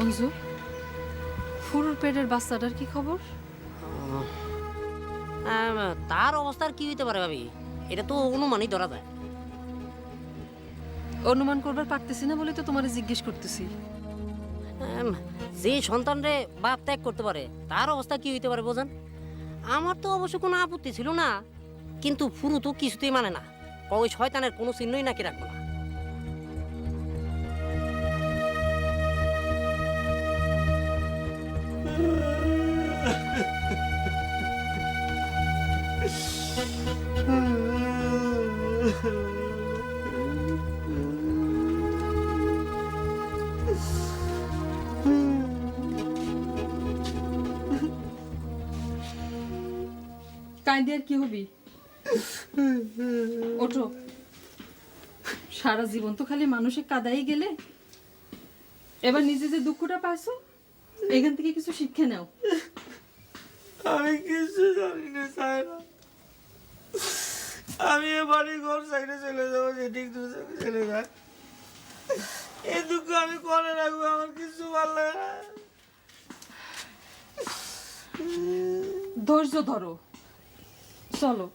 মঞ্জু ফুরুর পেটের বাচ্চাটার কি খবর? তার অবস্থার কি হইতে পারে ভাবি? এটা তো অনুমানই ধরা যায়। অনুমান করবার পারতেছি না বলে তো তোমারে জিজ্ঞেস করতেছি। যে সন্তানরে বাপ ত্যাগ করতে পারে তার অবস্থা কি হইতে পারে বোঝেন? আমার তো অবশ্য কোনো আপত্তি ছিল না কিন্তু ফুরু তো কিছুতেই মানে না। ওই শয়তানের কোনো চিহ্নই নাকি রাখব না। কাইন্দি আর কি হবি? ওঠো। সারা জীবন তো খালি মানুষে কাদাই গেলে। এবার নিজে যে দুঃখটা পাইছো, এখান থেকে কিছু শিক্ষা নাও। আমি কিছু জানি না আমি এ বাড়ি ঘর সাইডে চলে যাব যেদিক দু চলে যায় এই দুঃখ আমি করে রাখব আমার কিছু ভালো লাগে না। ধৈর্য ধরো। চলো।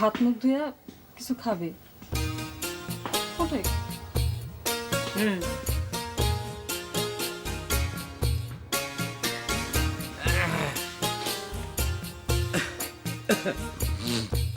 হাত মুখ ধুয়া কিছু খাবে? ওঠে হুম। Mm.